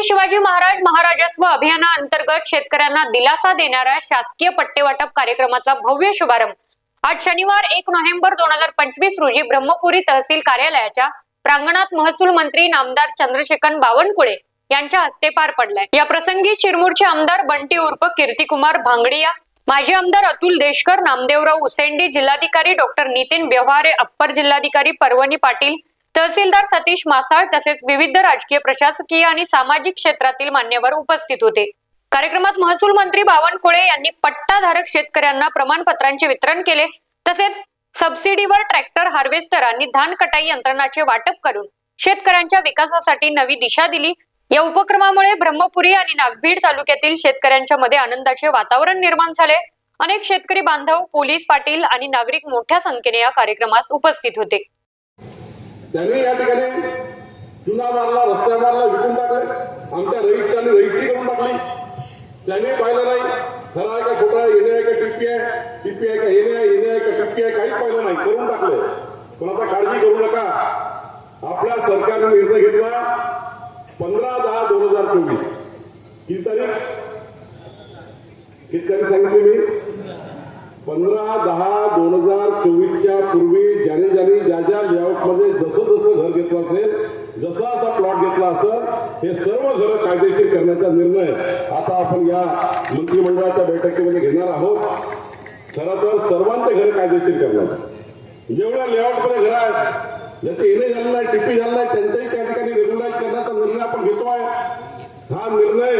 छत्रपती शिवाजी महाराज महाराजस्व अभियाना अंतर्गत शेतकऱ्यांना दिलासा देणाऱ्या शासकीय पट्टे वाटप कार्यक्रमाचा भव्य शुभारंभ. आज शनिवार एक नोव्हेंबर दोन हजार पंचवीस रोजी ब्रह्मपुरी तहसील कार्यालयाच्या प्रांगणात महसूल मंत्री नामदार चंद्रशेखर बावनकुळे यांच्या हस्ते पार पडलाय. या प्रसंगी चिरमूरचे आमदार बंटी उर्फ कीर्तिकुमार भांगडिया माजी आमदार अतुल देशकर नामदेवराव उसेंडी जिल्हाधिकारी डॉक्टर नितीन व्यवहारे अप्पर जिल्हाधिकारी पर्वणी पाटील तहसीलदार सतीश मासाळ तसेच विविध राजकीय प्रशासकीय आणि सामाजिक क्षेत्रातील मान्यवर उपस्थित होते. कार्यक्रमात महसूल मंत्री बावनकुळे यांनी पट्टाधारक शेतकऱ्यांना प्रमाणपत्रांचे वितरण केले. तसेच सबसिडीवर ट्रॅक्टर हार्वेस्टर आणि धान कटाई यंत्रणाचे वाटप करून शेतकऱ्यांच्या विकासासाठी नवी दिशा दिली. या उपक्रमामुळे ब्रह्मपुरी आणि नागभीड तालुक्यातील शेतकऱ्यांच्या मध्ये आनंदाचे वातावरण निर्माण झाले. अनेक शेतकरी बांधव पोलीस पाटील आणि नागरिक मोठ्या संख्येने या कार्यक्रमास उपस्थित होते. त्यांनी या ठिकाणी जुना मारला रस्त्या मारला विकून टाकले. आमच्या रईटच्याने रईटी करून टाकली. त्यांनी पाहिलं नाही. खरा आहे का खोटं आहे? येणे आहे का टिप्पी आहे? टिप्पी आहे का येणे आहे? येणे आहे का टिप्पी आहे? काहीच पाहिलं नाही. करून टाकलं. पण आता काळजी करू नका. आपल्या सरकारने निर्णय घेतला पंधरा दहा दोन हजार चोवीस. ही तारीख किती तारीख सांगितली मी. पंधरा दहा दोन हजार चोवीसच्या पूर्वी ज्याने ज्याने ज्या ज्या लेआउटमध्ये जसं जसं घर घेतलं असेल जसा असा प्लॉट घेतला असेल हे सर्व घरं कायदेशीर करण्याचा निर्णय आता आपण या मंत्रिमंडळाच्या बैठकीमध्ये घेणार आहोत. खरं तर सर्वांचे घर कायदेशीर करण्याचं जेवढ्या लेआउटमध्ये घर आहेत ज्याचे एने झालेलं आहे टीपी झालेलं आहे त्यांच्याही त्या ठिकाणी रेग्युलाइज करण्याचा निर्णय आपण घेतो आहे हा निर्णय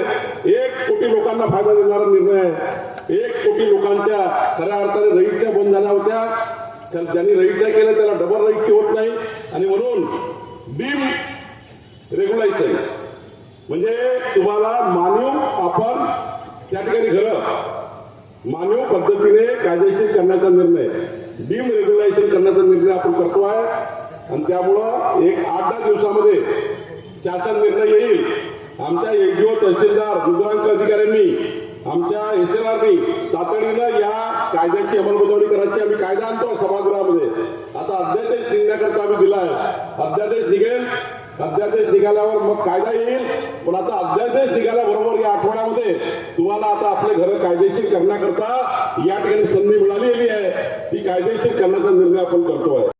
एक कोटी लोकांना फायदा देणारा निर्णय आहे. एक कोटी लोकांच्या खऱ्या अर्थाने रईटच्या बंद झाल्या होत्या. तर ज्यांनी रईटच्या केल्या त्याला डबल रईटची होत नाही. आणि म्हणून डीम रेग्युलायझेशन म्हणजे तुम्हाला मानव आपण त्या ठिकाणी घरं मानव पद्धतीने कायदेशीर करण्याचा निर्णय डीम रेग्युलायझेशन करण्याचा निर्णय आपण करतो आहे आणि त्यामुळं एक आठ दहा दिवसामध्ये शासन निर्णय येईल. आमच्या एनजीओ तहसीलदार मुद्रांक अधिकाऱ्यांनी आमच्या एस एल आरनी तातडीनं या कायद्याची अंमलबजावणी करायची. आम्ही कायदा आणतो सभागृहामध्ये. आता अध्यादेश निघण्याकरता आम्ही दिला आहे. अध्यादेश निघेल. अध्यादेश निघाल्यावर मग कायदा येईल. पण आता अध्यादेश निघाल्याबरोबर या आठवड्यामध्ये तुम्हाला आता आपले घर कायदेशीर करण्याकरता या ठिकाणी संधी मिळालेली आहे. ती कायदेशीर करण्याचा निर्णय आपण करतो आहे